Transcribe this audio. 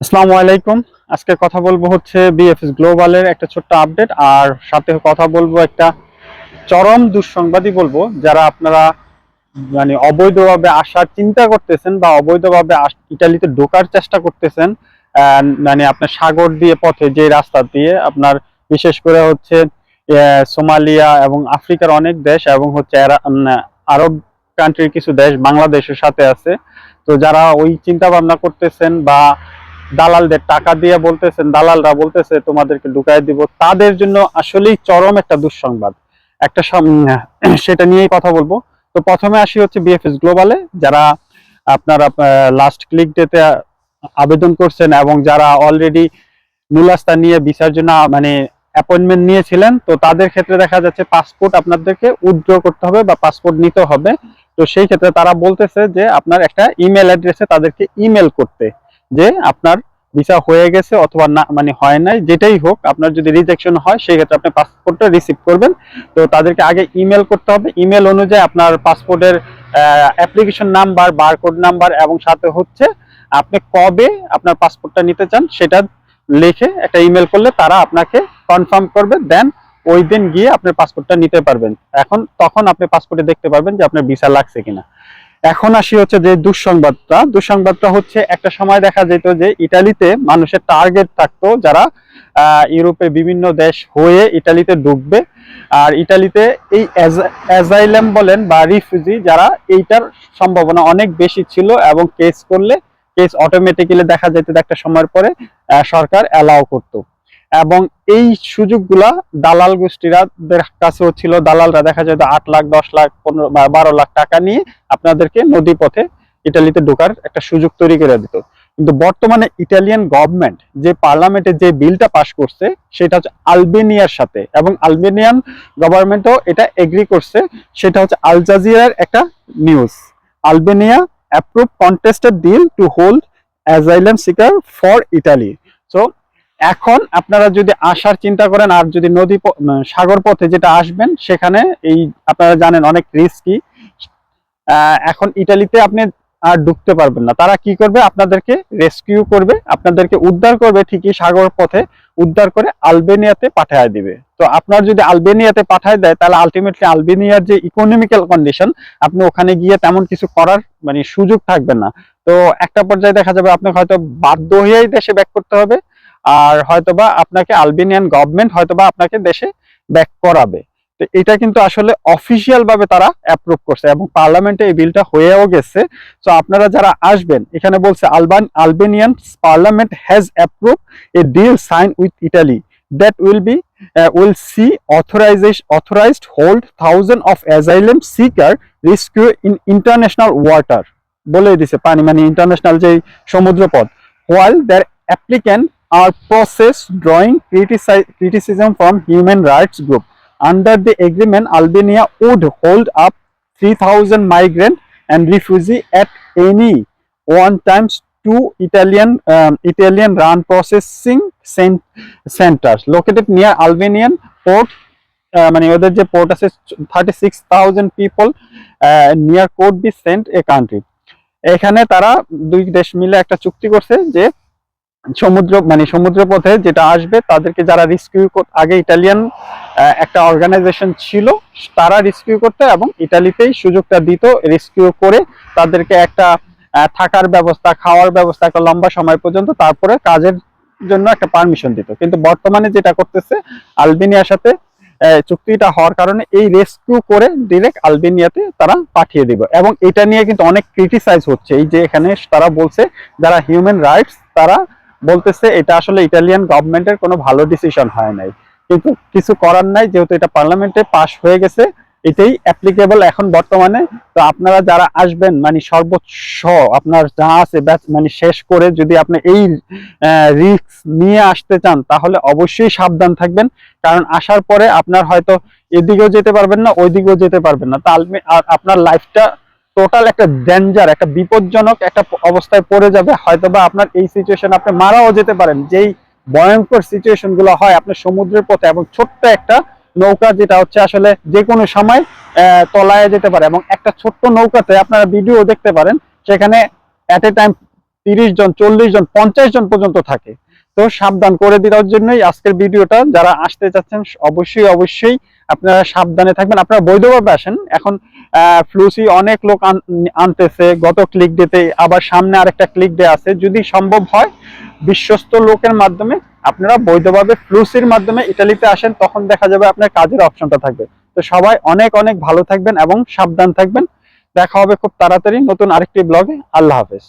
আসসালামু আলাইকুম। আজকে কথা বলব হচ্ছে বিএফএস গ্লোবালের একটা ছোট্ট আপডেট আর সাথে কথা বলব একটা চরম দুঃসংবাদই বলব। যারা আপনারা মানে অবৈধভাবে আসার চিন্তা করতেছেন বা অবৈধভাবে ইটালিতে ঢোকার চেষ্টা করতেছেন মানে আপনার সাগর দিয়ে পথে যে রাস্তা দিয়ে আপনার বিশেষ করে হচ্ছে সোমালিয়া এবং আফ্রিকার অনেক দেশ এবং হচ্ছে আরব কান্ট্রির কিছু দেশ বাংলাদেশের সাথে আছে। তো যারা ওই চিন্তা ভাবনা করতেছেন বা দালালদের টাকা দিয়ে বলতেছেন, দালালরা বলতেছে, তোমাদেরকে ঢুকাই দিব। তাদের জন্য আসলেই চরম একটা দুঃসংবাদ। একটা সেটা নিয়েই কথা বলব। তো প্রথমে আসি হচ্ছে বিএফএস গ্লোবালে যারা আপনার লাস্ট ক্লিক ডেতে আবেদন করছেন এবং যারা অলরেডি নুলাস্তা নিয়ে ভিসার জন্য মানে অ্যাপয়েন্টমেন্ট নিয়েছিলেন, তো তাদের ক্ষেত্রে দেখা যাচ্ছে পাসপোর্ট আপনাদেরকে উইথড্র করতে হবে বা পাসপোর্ট নিতে হবে। তো সেই ক্ষেত্রে তারা বলতেছে যে আপনার একটা ইমেল অ্যাড্রেসে তাদেরকে ইমেল করতে। যে আপনার ভিসা হয়ে গেছে অথবা না মানে হয় নাই, যেটাই হোক, আপনার যদি রিজেকশন হয় সেই ক্ষেত্রে আপনি পাসপোর্টটা রিসিভ করবেন। তো তাদেরকে আগে ইমেল করতে হবে। ইমেল অনুযায়ী আপনার পাসপোর্টের অ্যাপ্লিকেশন নাম্বার বারকোড নাম্বার এবং সাথে হচ্ছে আপনি কবে আপনার পাসপোর্টটা নিতে চান, সেটা লিখে একটা ইমেল করলে তারা আপনাকে কনফার্ম করবে। দেন ওই দিন গিয়ে আপনার পাসপোর্টটা নিতে পারবেন। এখন তখন আপনি পাসপোর্টে দেখতে পারবেন যে আপনার ভিসা লাগছে কিনা। এখন আসি হচ্ছে যে দুঃসংবাদটা। দুঃসংবাদটা হচ্ছে একটা সময় দেখা যেত যে ইটালিতে মানুষের টার্গেট থাকতো যারা ইউরোপে বিভিন্ন দেশ হয়ে ইটালিতে ঢুকবে আর ইটালিতে এই অ্যাজাইলাম বলেন বা রিফিউজি যারা, এইটার সম্ভাবনা অনেক বেশি ছিল এবং কেস করলে কেস অটোমেটিক্যালি দেখা যেত একটা সময়ের পরে সরকার অ্যালাউ করতো। এবং এই সুযোগগুলা দালাল গোষ্ঠীরাদের কাছেও ছিল। দালালরা দেখা যেত আট লাখ, দশ লাখ, পনেরো বারো লাখ টাকা নিয়ে আপনাদেরকে নদী পথে ইটালিতে ঢোকার একটা সুযোগ তৈরি করে দিত। কিন্তু বর্তমানে ইটালিয়ান গভর্নমেন্ট যে পার্লামেন্টে যে বিলটা পাশ করছে, সেটা হচ্ছে আলবেনিয়ার সাথে। এবং আলবেনিয়ান গভর্নমেন্টও এটা এগ্রি করছে, সেটা হচ্ছে আল জাজিরার একটা news Albania approve contested deal to hold asylum seeker for Italy so এখন আপনারা যদি আসার চিন্তা করেন আর যদি নদী সাগর পথে যেটা আসবেন, সেখানে এই আপনারা জানেন অনেক রিস্কি এখন ইটালিতে আপনি আর ঢুকতে পারবেন না। তারা কি করবে? আপনাদেরকে রেস্কিউ করবে, আপনাদেরকে উদ্ধার করবে ঠিকই সাগর পথে, উদ্ধার করে আলবেনিয়াতে পাঠায় দিবে। তো আপনার যদি আলবেনিয়াতে পাঠায় দেয়, তাহলে আলটিমেটলি আলবেনিয়ার যে ইকোনমিক্যাল কন্ডিশন আপনি ওখানে গিয়ে তেমন কিছু করার মানে সুযোগ থাকবে না। তো একটা পর্যায়ে দেখা যাবে আপনাকে হয়তো বাধ্য হয়েই দেশে ব্যাক করতে হবে। আর হয়তোবা আপনাকে আলবেনিয়ান গভর্নমেন্ট হয়তোবা আপনাকে দেশে ব্যাক করাবে। তো এটা কিন্তু আসলে অফিসিয়াল ভাবে তারা অ্যাপ্রুভ করছে এবং পার্লামেন্টে এই বিলটা হয়েও গেছে। তো আপনারা যারা আসবেন, এখানে বলছে Alban Albanian parliament has approve a deal sign with Italy that will be will see authorization authorized hold thousand of asylum seeker rescue in international water বলে দিছে পানি মানে ইন্টারন্যাশনাল যে সমুদ্রপথ। While their applicant are process drawing criticism from human rights group under the agreement Albania would hold up three thousand migrant and refugee at any one times to Italian Italian run processing centre located near Albanian port মানে ওদের যে port আছে thirty six thousand people near code be sent a country এখানে তারা দুই দেশ মিলে একটা চুক্তি করছে যে সমুদ্র মানে সমুদ্র পথে যেটা আসবে, তাদেরকে যারা রিস্কিউ আগে ইটালিয়ান একটা অর্গানাইজেশন ছিল, তারা রিস্কিউ করতে এবং ইটালিতেই সুযোগটা দিত রিস্কিউ করে তাদেরকে একটা থাকার ব্যবস্থা, খাওয়ার ব্যবস্থা একটা লম্বা সময় পর্যন্ত তারপরে কাজের জন্য একটা পারমিশন দিত। কিন্তু বর্তমানে যেটা করতেছে, আলবেনিয়ার সাথে চুক্তিটা হওয়ার কারণে এই রেস্কিউ করে ডিরেক্ট আলবেনিয়াতে তারা পাঠিয়ে দিব। এবং এটা নিয়ে কিন্তু অনেক ক্রিটিসাইজ হচ্ছে। এই যে এখানে তারা বলছে, যারা হিউম্যান রাইটস তারা বলতেছে এটা আসলে ইটালিয়ান গভর্নমেন্টের কোনো ভালো ডিসিশন হয় নাই। কিন্তু কিছু করার নাই, যেহেতু এটা পার্লামেন্টে পাশ হয়ে গেছে, এটাই অ্যাপ্লিকেবল এখন বর্তমানে। তো আপনারা যারা আসবেন মানে সর্বোচ্চ আপনার যা আছে মানে শেষ করে যদি আপনি এই রিস্ক নিয়ে আসতে চান, তাহলে অবশ্যই সাবধান থাকবেন। কারণ আসার পরে আপনার হয়তো এদিকেও যেতে পারবেন না, ওইদিকেও যেতে পারবেন না। তাহলে আপনার লাইফটা টোটাল একটা ডেঞ্জার একটা বিপজ্জনক একটা অবস্থায় পড়ে যাবে। হয়তোবা আপনার এই সিচুয়েশন আপনি মারাও যেতে পারেন। যেই ভয়ঙ্কর সিচুয়েশনগুলো হয় আপনার সমুদ্রের পথে এবং ছোট্ট একটা নৌকা যেটা হচ্ছে আসলে যে কোনো সময় তলায় যেতে পারে এবং একটা ছোট্ট নৌকাতে আপনারা ভিডিও দেখতে পারেন, সেখানে এট এ টাইম তিরিশ জন, চল্লিশ জন, পঞ্চাশ জন পর্যন্ত থাকে। তো সাবধান করে দেওয়ার জন্যই আজকের ভিডিওটা যারা আসতে চাচ্ছেন অবশ্যই অবশ্যই আপনারা সাবধানে থাকবেন। আপনারা বৈধভাবে আসেন। এখন ফ্লুসি অনেক লোক আনতেছে। গত ক্লিক ডেতে আবার সামনে আরেকটা ক্লিক ডে আছে। যদি সম্ভব হয়, বিশ্বস্ত লোকের মাধ্যমে আপনারা বৈধভাবে ফ্লুসির মাধ্যমে ইটালিতে আসেন, তখন দেখা যাবে আপনার কাজের অপশনটা থাকবে। তো সবাই অনেক অনেক ভালো থাকবেন এবং সাবধান থাকবেন। দেখা হবে খুব তাড়াতাড়ি নতুন আরেকটি ব্লগে আল্লাহ হাফেজ।